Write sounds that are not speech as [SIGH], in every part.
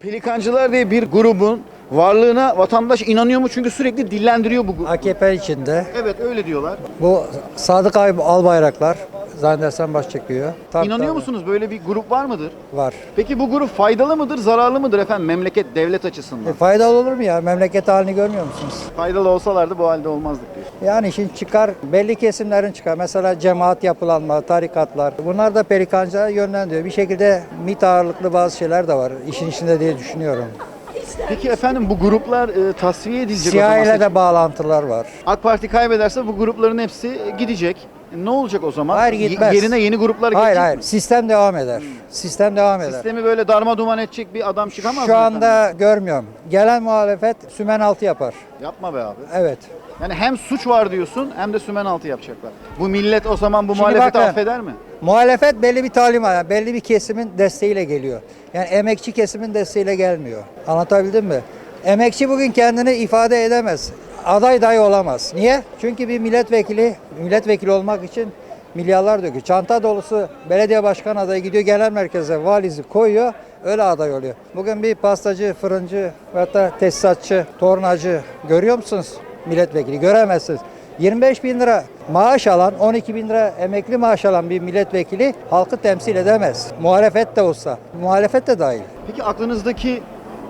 Pelikancılar diye bir grubun varlığına vatandaş inanıyor mu? Çünkü sürekli dillendiriyor bu grubu. AKP içinde Evet öyle diyorlar. bu Sadık Ay Albayraklar zannedersem baş çekiyor. Tabii, İnanıyor tabii. musunuz böyle bir grup var mıdır? Var. Peki bu grup faydalı mıdır, zararlı mıdır efendim memleket, devlet açısından? E, faydalı olur mu ya? Memleket halini görmüyor musunuz? Faydalı olsalardı bu halde olmazdık diyor. Yani şimdi çıkar, belli kesimlerin çıkar. Mesela cemaat yapılanma, tarikatlar. Bunlar da perikanca yönlendiriyor. Bir şekilde MİT ağırlıklı bazı şeyler de var işin içinde diye düşünüyorum. Peki efendim bu gruplar e, tasfiye edilecek CIA ile de bağlantılar var. AK Parti kaybederse bu grupların hepsi gidecek. E, Ne olacak o zaman? Hayır gitmez. Yerine yeni gruplar Hayır gelecek hayır. mi? Sistem devam eder. Sistem devam eder. Sistemi böyle darma duman edecek bir adam çıkamaz Şu mı anda görmüyorum. Gelen muhalefet sümen altı yapar. Yapma be abi. Evet. Yani hem suç var diyorsun hem de sümen altı yapacaklar. Bu millet o zaman bu Şimdi muhalefeti bakın. affeder mi? Muhalefet belli bir talim yani belli bir kesimin desteğiyle geliyor. Yani emekçi kesimin desteğiyle gelmiyor. Anlatabildim mi? Emekçi bugün kendini ifade edemez. Aday dahi olamaz. Niye? Çünkü bir milletvekili, milletvekili olmak için milyarlar döküyor. Çanta dolusu belediye başkan adayı gidiyor genel merkeze valizi koyuyor. Öyle aday oluyor. Bugün bir pastacı, fırıncı hatta tesisatçı, tornacı görüyor musunuz? Milletvekili göremezsiniz. 25 bin lira maaş alan, 12 bin lira emekli maaş alan bir milletvekili halkı temsil edemez. Muhalefet de olsa, muhalefet de dahil. Peki aklınızdaki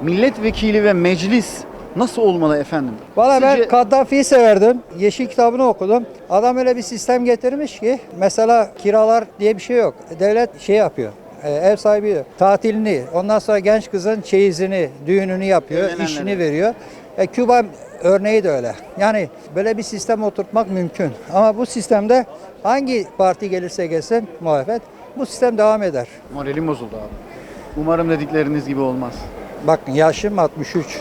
milletvekili ve meclis nasıl olmalı efendim? Valla ben Kaddafi'yi severdim. Yeşil kitabını okudum. Adam öyle bir sistem getirmiş ki mesela kiralar diye bir şey yok. Devlet şey yapıyor. e, Ev sahibi tatilini, ondan sonra genç kızın çeyizini, düğününü yapıyor, Evlenenlere. işini veriyor. E, Küba örneği de öyle. Yani böyle bir sistem oturtmak mümkün. Ama bu sistemde hangi parti gelirse gelsin muhalefet bu sistem devam eder. Moralim bozuldu abi. Umarım dedikleriniz gibi olmaz. Bakın yaşım 63.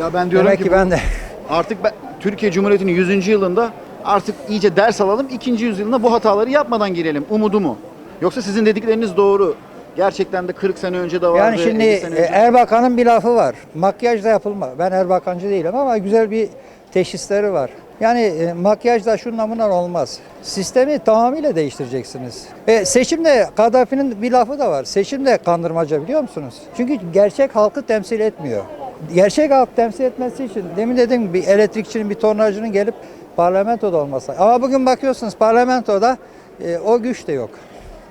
Ya ben diyorum Demek ki, ki ben de artık ben, Türkiye Cumhuriyeti'nin 100. yılında artık iyice ders alalım. 2. yüzyılına bu hataları yapmadan girelim. Umudu mu? Yoksa sizin dedikleriniz doğru. Gerçekten de 40 sene önce de vardı. Yani şimdi 50 sene e, Erbakan'ın bir lafı var. Makyaj da yapılma. Ben Erbakancı değilim ama güzel bir teşhisleri var. Yani e, makyaj da şundan bundan olmaz. Sistemi tamamıyla değiştireceksiniz. E, seçimde Kaddafi'nin bir lafı da var. Seçim de kandırmaca biliyor musunuz? Çünkü gerçek halkı temsil etmiyor. Gerçek halk temsil etmesi için demin gibi bir elektrikçinin bir tornacının gelip parlamentoda olması. Ama bugün bakıyorsunuz parlamentoda e, o güç de yok.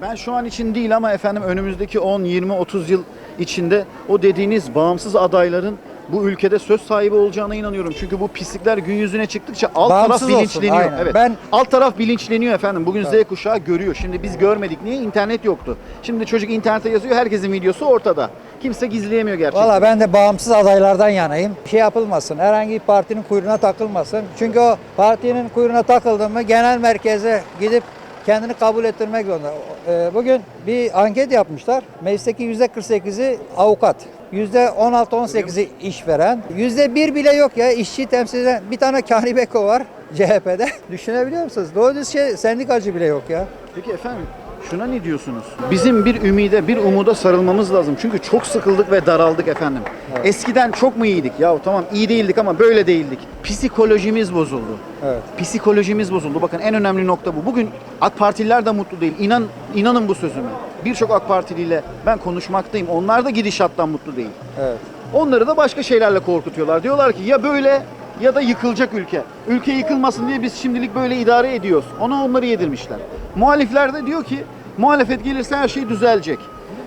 Ben şu an için değil ama efendim önümüzdeki 10, 20, 30 yıl içinde o dediğiniz bağımsız adayların bu ülkede söz sahibi olacağına inanıyorum. Çünkü bu pislikler gün yüzüne çıktıkça alt Bağımsız taraf olsun, bilinçleniyor. aynen. Evet. Ben- alt taraf bilinçleniyor efendim. Bugün Z kuşağı görüyor. Şimdi biz görmedik. Niye? İnternet yoktu. Şimdi çocuk internete yazıyor. Herkesin videosu ortada. Kimse gizleyemiyor gerçekten. Valla ben de bağımsız adaylardan yanayım. Şey yapılmasın, herhangi bir partinin kuyruğuna takılmasın. Çünkü o partinin kuyruğuna takıldı mı genel merkeze gidip kendini kabul ettirmek zorunda. Ee, Bugün bir anket yapmışlar. Meclisteki %48'i avukat. %16-18'i işveren. %1 bile yok ya işçi temsil eden bir tane Kani Beko var CHP'de. [LAUGHS] Düşünebiliyor musunuz? Doğru düz şey sendikacı bile yok ya. Peki efendim şuna ne diyorsunuz? Bizim bir ümide, bir umuda sarılmamız lazım. Çünkü çok sıkıldık ve daraldık efendim. Eskiden çok mu iyiydik? Ya tamam iyi değildik ama böyle değildik. Psikolojimiz bozuldu. Evet. Psikolojimiz bozuldu. Bakın en önemli nokta bu. Bugün AK Partililer de mutlu değil. İnan inanın bu sözüme. Birçok AK Partiliyle ben konuşmaktayım. Onlar da gidişattan mutlu değil. Evet. Onları da başka şeylerle korkutuyorlar. Diyorlar ki ya böyle ya da yıkılacak ülke. Ülke yıkılmasın diye biz şimdilik böyle idare ediyoruz. Ona onları yedirmişler. Muhalifler de diyor ki muhalefet gelirse her şey düzelecek.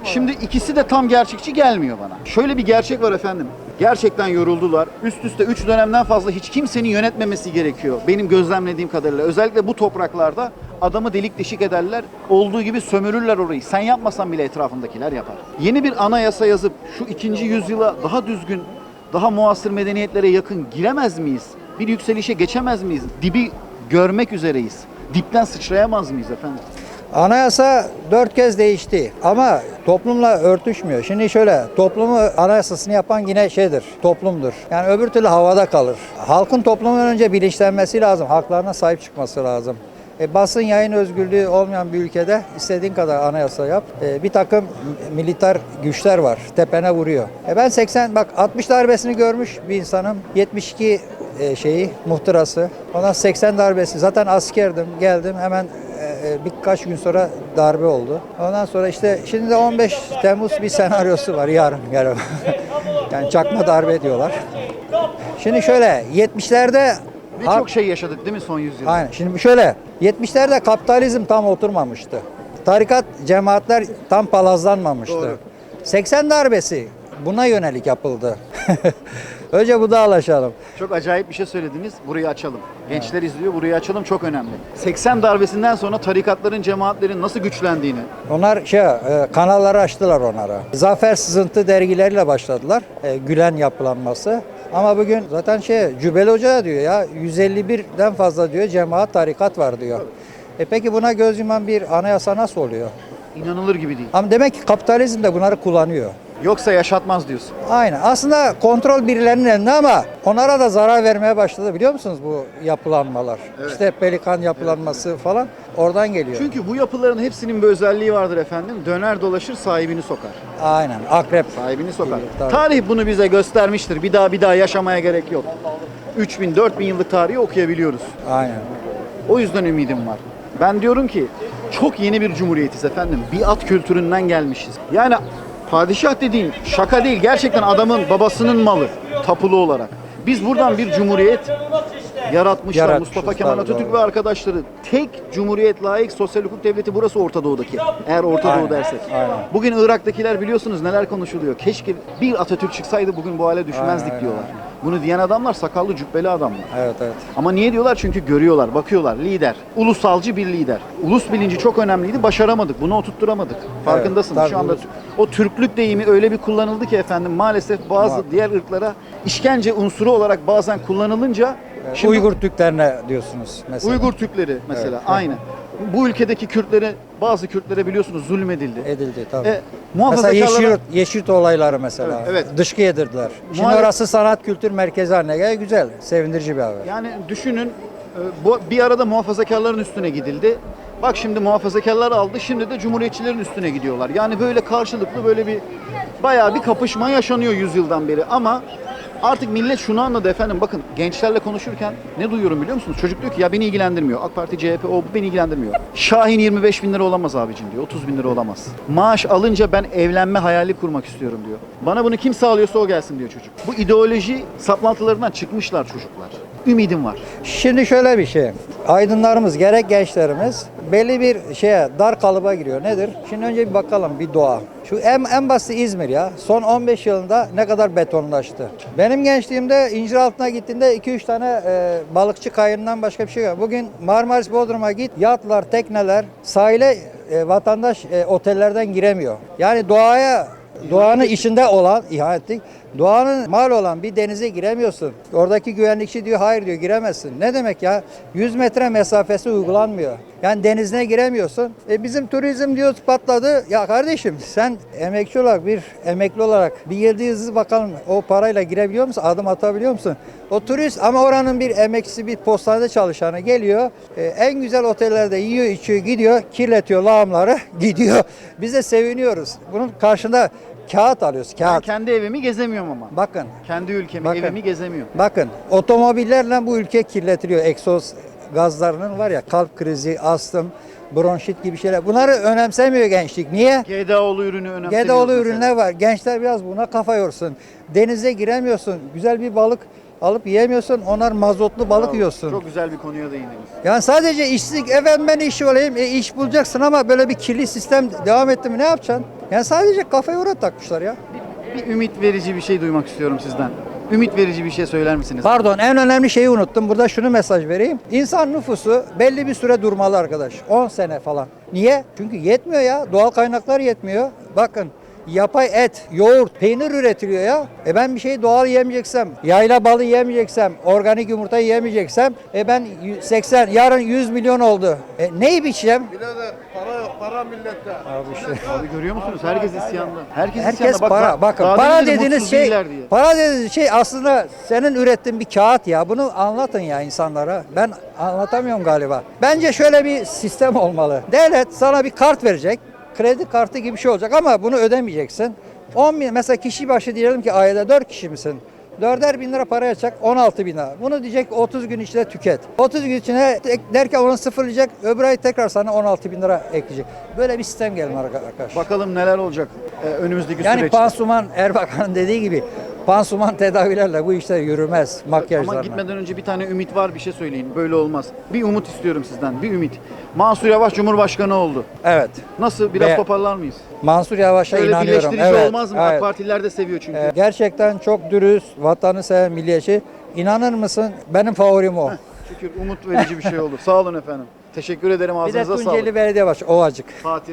Şimdi ikisi de tam gerçekçi gelmiyor bana. Şöyle bir gerçek var efendim. Gerçekten yoruldular. Üst üste 3 dönemden fazla hiç kimsenin yönetmemesi gerekiyor. Benim gözlemlediğim kadarıyla. Özellikle bu topraklarda adamı delik deşik ederler. Olduğu gibi sömürürler orayı. Sen yapmasan bile etrafındakiler yapar. Yeni bir anayasa yazıp şu ikinci yüzyıla daha düzgün daha muasır medeniyetlere yakın giremez miyiz? Bir yükselişe geçemez miyiz? Dibi görmek üzereyiz. Dipten sıçrayamaz mıyız efendim? Anayasa dört kez değişti ama toplumla örtüşmüyor. Şimdi şöyle toplumu anayasasını yapan yine şeydir, toplumdur. Yani öbür türlü havada kalır. Halkın toplumdan önce bilinçlenmesi lazım, haklarına sahip çıkması lazım. E, basın yayın özgürlüğü olmayan bir ülkede istediğin kadar anayasa yap. E, bir takım militer güçler var. Tepene vuruyor. E, ben 80 bak 60 darbesini görmüş bir insanım. 72 e, şeyi muhtırası. Ondan 80 darbesi. Zaten askerdim. Geldim hemen e, birkaç gün sonra darbe oldu. Ondan sonra işte şimdi de 15 Temmuz bir senaryosu var yarın yarın. [LAUGHS] yani çakma darbe diyorlar. Şimdi şöyle 70'lerde Birçok şey yaşadık değil mi son yüzyılda? Aynen. Şimdi şöyle 70'lerde kapitalizm tam oturmamıştı. Tarikat cemaatler tam palazlanmamıştı. Doğru. 80 darbesi buna yönelik yapıldı. [LAUGHS] Önce bu dağılaşalım. Çok acayip bir şey söylediniz. Burayı açalım. Gençler izliyor. Burayı açalım çok önemli. 80 darbesinden sonra tarikatların, cemaatlerin nasıl güçlendiğini, Onlar şey e, kanalları açtılar onlara. Zafer Sızıntı dergileriyle başladılar. E, Gülen yapılanması. Ama bugün zaten şey Cübbeli Hoca diyor ya 151'den fazla diyor cemaat tarikat var diyor. E peki buna göz yuman bir anayasa nasıl oluyor? inanılır gibi değil. Ama demek ki kapitalizm de bunları kullanıyor. Yoksa yaşatmaz diyorsun. Aynen. Aslında kontrol birilerinin elinde ama onlara da zarar vermeye başladı biliyor musunuz bu yapılanmalar? Evet. İşte pelikan yapılanması falan oradan geliyor. Çünkü bu yapıların hepsinin bir özelliği vardır efendim. Döner dolaşır sahibini sokar. Aynen. Akrep. Sahibini sokar. Tabii. Tarih bunu bize göstermiştir. Bir daha bir daha yaşamaya gerek yok. 3000 4000 yıllık tarihi okuyabiliyoruz. Aynen. O yüzden ümidim var. Ben diyorum ki çok yeni bir cumhuriyetiz efendim. Biat kültüründen gelmişiz. Yani padişah dediğin şaka değil. Gerçekten adamın babasının malı tapulu olarak. Biz buradan bir cumhuriyet yaratmışlar. Yaratmışız, Mustafa Kemal Atatürk doğru. ve arkadaşları. Tek cumhuriyet layık sosyal hukuk devleti burası Orta Doğu'daki. Eğer Orta Aynen, Doğu dersek. aynen. Bugün Irak'takiler biliyorsunuz neler konuşuluyor. Keşke bir Atatürk çıksaydı bugün bu hale düşmezdik Aynen, diyorlar. Bunu diyen adamlar sakallı cübbeli adamlar. Evet evet. Ama niye diyorlar? Çünkü görüyorlar, bakıyorlar. Lider. Ulusalcı bir lider. Ulus bilinci çok önemliydi. Başaramadık. Bunu oturtturamadık. Farkındasınız. tabii, Şu anda ulus. o Türklük deyimi öyle bir kullanıldı ki efendim maalesef bazı Muhakkak. diğer ırklara işkence unsuru olarak bazen kullanılınca şimdi Uygur Türklerine diyorsunuz mesela. Uygur Türkleri mesela Evet. aynı. Bu ülkedeki Kürtlere bazı Kürtlere biliyorsunuz zulmedildi. edildi tabii. E, mesela Yeşilyurt, Yeşilyurt olayları mesela. Evet, evet. Dışkı yedirdiler. Şimdi Muhalef- orası sanat kültür merkezi haline geldi. Güzel, sevindirici bir haber. Yani düşünün e, bu bir arada muhafazakarların üstüne gidildi. Bak şimdi muhafazakarlar aldı. Şimdi de cumhuriyetçilerin üstüne gidiyorlar. Yani böyle karşılıklı böyle bir bayağı bir kapışma yaşanıyor yüzyıldan beri ama Artık millet şunu anladı efendim bakın gençlerle konuşurken ne duyuyorum biliyor musunuz? Çocuk diyor ki ya beni ilgilendirmiyor. AK Parti, CHP o beni ilgilendirmiyor. [LAUGHS] Şahin 25 bin lira olamaz abicim diyor. 30 bin lira olamaz. Maaş alınca ben evlenme hayali kurmak istiyorum diyor. Bana bunu kim sağlıyorsa o gelsin diyor çocuk. Bu ideoloji saplantılarından çıkmışlar çocuklar. Ümidim var. Şimdi şöyle bir şey. Aydınlarımız gerek gençlerimiz belli bir şeye dar kalıba giriyor. Nedir? Şimdi önce bir bakalım bir doğa. Şu en, en basit İzmir ya. Son 15 yılında ne kadar betonlaştı. Benim gençliğimde incir altına gittiğinde 2-3 tane e, balıkçı kayığından başka bir şey yok. Bugün Marmaris Bodrum'a git. Yatlar, tekneler, sahile e, vatandaş e, otellerden giremiyor. Yani doğaya Doğanın içinde olan ihanetlik, doğanın mal olan bir denize giremiyorsun. Oradaki güvenlikçi diyor hayır diyor giremezsin. Ne demek ya? 100 metre mesafesi uygulanmıyor. Yani denizine giremiyorsun. E bizim turizm diyor patladı. Ya kardeşim sen emekçi olarak bir emekli olarak bir yıldızı bakalım o parayla girebiliyor musun? Adım atabiliyor musun? O turist ama oranın bir emekçisi bir postanede çalışanı geliyor. e, en güzel otellerde yiyor içiyor gidiyor kirletiyor lağımları [LAUGHS] gidiyor. Biz de seviniyoruz. Bunun karşında kağıt alıyoruz Ben kağıt. kendi evimi gezemiyorum ama. Bakın Kendi ülkemi, Bakın. evimi gezemiyorum. Bakın otomobillerle bu ülke kirletiliyor. Egzoz gazlarının var ya kalp krizi, astım, bronşit gibi şeyler. Bunları önemsemiyor gençlik. Niye? GDO'lu ürünü önemsemiyoruz GDO'lu ürünler var. Gençler biraz buna kafa yorsun. Denize giremiyorsun. Güzel bir balık alıp yiyemiyorsun. Onlar mazotlu balık Bravo. yiyorsun. Çok güzel bir konuya değindiniz. Yani sadece işsizlik, efendim ben iş olayım, e, iş bulacaksın ama böyle bir kirli sistem devam etti mi ne yapacaksın? Yani sadece kafaya uğrat takmışlar ya. Bir ümit verici bir şey duymak istiyorum sizden. Ümit verici bir şey söyler misiniz? Pardon en önemli şeyi unuttum. Burada şunu mesaj vereyim. İnsan nüfusu belli bir süre durmalı arkadaş. 10 sene falan. Niye? Çünkü yetmiyor ya. Doğal kaynaklar yetmiyor. Bakın yapay et, yoğurt, peynir üretiliyor ya. E ben bir şey doğal yemeyeceksem, yayla balı yemeyeceksem, organik yumurta yemeyeceksem, e ben y- 80, yarın 100 milyon oldu. E neyi biçeceğim? Birader para yok, para millette. Abi işte. Abi görüyor musunuz? Herkes isyanda. Herkes, Herkes isyanda. Bak, para. bak, Bakın para dediğiniz şey para dediğiniz şey aslında senin ürettiğin bir kağıt ya. Bunu anlatın ya insanlara. Ben anlatamıyorum galiba. Bence şöyle bir sistem olmalı. Devlet sana bir kart verecek. Kredi kartı gibi bir şey olacak ama bunu ödemeyeceksin. 10 bin, mesela kişi başı diyelim ki ayda 4 kişi misin? Dörder bin lira para yatacak 16 bin lira. Bunu diyecek 30 gün içinde tüket. 30 gün içinde derken onu sıfırlayacak. Öbür ay tekrar sana 16 bin lira ekleyecek. Böyle bir sistem gelin arkadaş. Bakalım neler olacak e, önümüzdeki Yani süreçte. pansuman Erbakan'ın dediği gibi pansuman tedavilerle bu işler yürümez makyajlarla. Ama gitmeden önce bir tane ümit var bir şey söyleyin. Böyle olmaz. Bir umut istiyorum sizden. Bir ümit. Mansur Yavaş Cumhurbaşkanı oldu. Evet. Nasıl? Biraz Be- toparlar mıyız? Mansur Yavaş'a Böyle inanıyorum. birleştirici Evet. olmaz mı? evet. AK Partililer de seviyor çünkü. Ee, gerçekten çok dürüst, vatanı seven milliyetçi. İnanır mısın? Benim favorim o. Şükür umut verici bir şey oldu. Sağ olun efendim. Teşekkür ederim Bir de ağzınıza Tunceli sağlık. Belediye Başkanı Ovacık. Fatih